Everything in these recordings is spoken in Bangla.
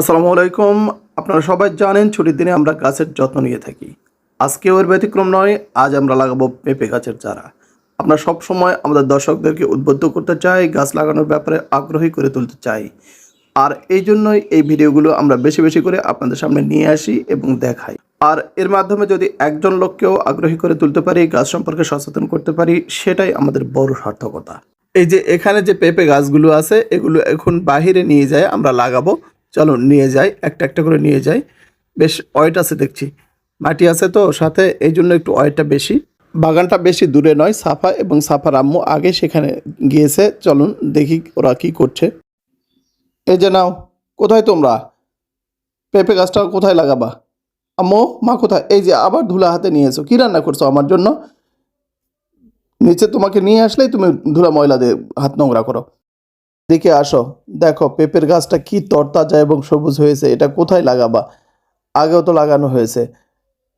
আসসালামু আলাইকুম। আপনারা সবাই জানেন ছুটির দিনে আমরা গাছের যত্ন নিয়ে থাকি। আজকে ওর ব্যতিক্রম নয়, আজ আমরা লাগাবো পেঁপে গাছের চারা। আমরা সব সময় আমাদের দর্শকদেরকে উদ্বুদ্ধ করতে চাই, গাছ লাগানোর ব্যাপারে আগ্রহী করে তুলতে চাই। আর এই জন্যই এই ভিডিওগুলো আমরা বেশি বেশি করে আপনাদের সামনে নিয়ে আসি এবং দেখাই। আর এর মাধ্যমে যদি একজন লোককেও আগ্রহী করে তুলতে পারি, গাছ সম্পর্কে সচেতন করতে পারি, সেটাই আমাদের বড় সার্থকতা। এই যে এখানে যে পেঁপে গাছগুলো আছে, এগুলো এখন বাহিরে নিয়ে যায়, আমরা লাগাবো। চলো নিয়ে যাই, একটা একটা করে নিয়ে যাই। বেশ ওয়েট আছে দেখছি। মাটি আছে তো, সাথে এই জন্য একটু ওয়েটটা বেশি। বাগানটা বেশি দূরে নয়, সাফা এবং সাফার আম্মু আগে সেখানে গিয়েছে। চলুন দেখি ওরা কি করছে। এই যে নাও, কোথায় তোমরা? পেঁপে গাছটা কোথায় লাগাবা? আম্মু, মা কোথায়? এই যে আবার ধুলা হাতে নিয়েছো কি রান্না করছ আমার জন্য? নিচে তোমাকে নিয়ে আসলেই তুমি ধুলা ময়লা দিয়ে হাত নোংরা করো। দিকে আসো। দেখো, পেঁপের গাছটা কি তরতাজা এবং সবুজ হয়েছে, এটা কোথায় লাগাবা? আগেও তো লাগানো হয়েছে।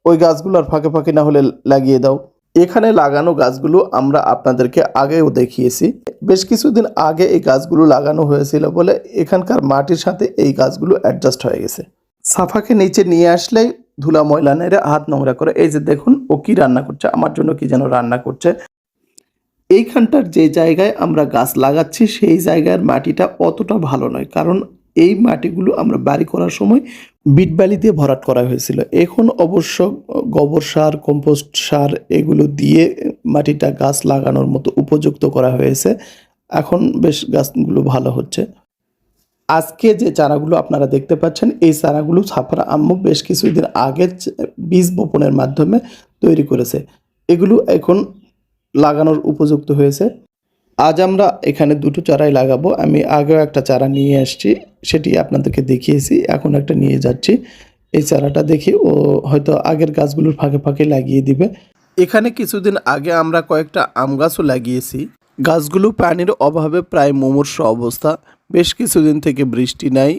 ওই গাছগুলোর ফাঁকে ফাঁকে না হলে লাগিয়ে দাও। এখানে লাগানো গাছগুলো আমরা আপনাদেরকে আগেও দেখিয়েছি। বেশ কিছুদিন আগে এই গাছগুলো লাগানো হয়েছিল বলে এখানকার মাটির সাথে এই গাছগুলো অ্যাডজাস্ট হয়ে গেছে। সাফাকে নিচে নিয়ে আসলেই ধুলা ময়লা নেড়ে হাত নোংরা করে, এই যে দেখুন, ও কি রান্না করছে? আমার জন্য কি যেন রান্না করছে? এইখানটার যে জায়গায় আমরা গাছ লাগাচ্ছি, সেই জায়গার মাটিটা অতটা ভালো নয়। কারণ এই মাটিগুলো আমরা বাড়ি করার সময় বিটবালি দিয়ে ভরাট করা হয়েছিল। এখন অবশ্য গোবর সার, কম্পোস্ট সার এগুলো দিয়ে মাটিটা গাছ লাগানোর মতো উপযুক্ত করা হয়েছে। এখন বেশ গাছগুলো ভালো হচ্ছে। আজকে যে চারাগুলো আপনারা দেখতে পাচ্ছেন, এই চারাগুলো ছাপরা আম্মু বেশ কিছুদিন আগে বীজ বপনের মাধ্যমে তৈরি করেছে। এগুলো এখন লাগানোর উপযুক্ত হয়েছে। আজ আমরা এখানে দুটো চারাই লাগাবো। আমি আগেও একটা চারা নিয়ে আসছি, সেটি আপনাদেরকে দেখিয়েছি। এখন একটা নিয়ে যাচ্ছি। এই চারাটা দেখি ও হয়তো আগের গাছগুলোর ফাঁকে ফাঁকে লাগিয়ে দিবে। এখানে কিছুদিন আগে আমরা কয়েকটা আম গাছও লাগিয়েছি। গাছগুলো পানির অভাবে প্রায় মুমূর্ষ অবস্থা। বেশ কিছুদিন থেকে বৃষ্টি নাই।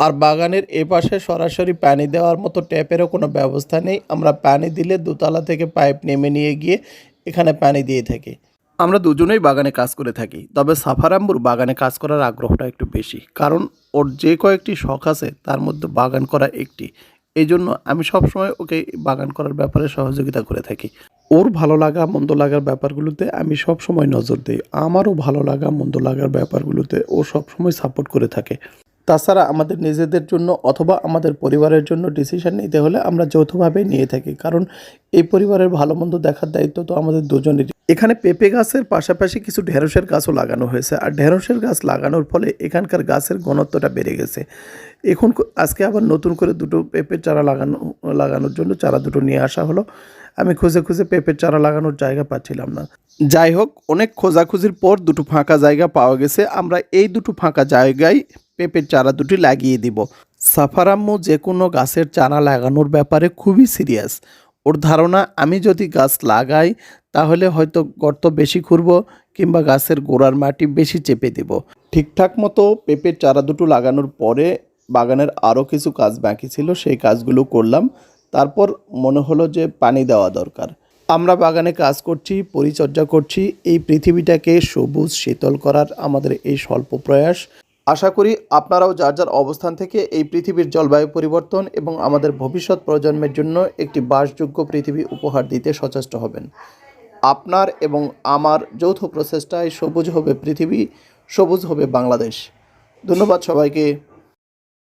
আর বাগানের এপাশে সরাসরি পানি দেওয়ার মতো ট্যাপেরও কোনো ব্যবস্থা নেই। আমরা পানি দিলে দোতলা থেকে পাইপ নেমে নিয়ে গিয়ে এখানে পানি দিয়ে থাকি। আমরা দুজনেই বাগানে কাজ করে থাকি, তবে সাফারাম্বুর বাগানে কাজ করার আগ্রহটা একটু বেশি, কারণ ওর যে কয়েকটি শখ আছে তার মধ্যে বাগান করা একটি। এই জন্য আমি সবসময় ওকে বাগান করার ব্যাপারে সহযোগিতা করে থাকি। ওর ভালো লাগা, মন্দ লাগার ব্যাপারগুলোতে আমি সব সময় নজর দিই। আমারও ভালো লাগা, মন্দ লাগার ব্যাপারগুলোতে ও সব সময় সাপোর্ট করে থাকে। তাছাড়া আমাদের নিজেদের জন্য অথবা আমাদের পরিবারের জন্য ডিসিশান নিতে হলে আমরা যৌথভাবে নিয়ে থাকি। কারণ এই পরিবারের ভালো মন্দ দেখার দায়িত্ব তো আমাদের দুজনেরই। এখানে পেঁপে গাছের পাশাপাশি কিছু ঢেঁড়সের গাছও লাগানো হয়েছে। আর ঢেঁড়সের গাছ লাগানোর ফলে এখানকার গাছের ঘনত্বটা বেড়ে গেছে। এখন আজকে আবার নতুন করে দুটো পেঁপের চারা লাগানো, লাগানোর জন্য চারা দুটো নিয়ে আসা হলো। আমি খুঁজে খুঁজে পেঁপের চারা লাগানোর জায়গা পাচ্ছিলাম না। যাই হোক, অনেক খোঁজাখুঁজির পর দুটো ফাঁকা জায়গা পাওয়া গেছে। আমরা এই দুটো ফাঁকা জায়গায় পেঁপের চারা দুটি লাগিয়ে দিব। সাফারাম্মু যে কোনো গাছের চারা লাগানোর ব্যাপারে খুবই সিরিয়াস। ওর ধারণা, আমি যদি গাছ লাগাই, তাহলে হয়তো গর্ত বেশি খুঁড়ব কিংবা গাছের গোড়ার মাটি বেশি চেপে দেব। ঠিকঠাক মতো পেঁপের চারা দুটো লাগানোর পরে বাগানের আরও কিছু কাজ বাকি ছিল, সেই কাজগুলো করলাম। তারপর মনে হলো যে পানি দেওয়া দরকার। আমরা বাগানে কাজ করছি, পরিচর্যা করছি, এই পৃথিবীটাকে সবুজ, শীতল করার আমাদের এই স্বল্প প্রয়াস। আশা করি আপনারাও যার যার অবস্থান থেকে এই পৃথিবীর জলবায়ু পরিবর্তন এবং আমাদের ভবিষ্যৎ প্রজন্মের জন্য একটি বাসযোগ্য পৃথিবী উপহার দিতে সচেষ্ট হবেন। আপনার এবং আমার যৌথ প্রচেষ্টায় সবুজ হবে পৃথিবী, সবুজ হবে বাংলাদেশ। ধন্যবাদ সবাইকে।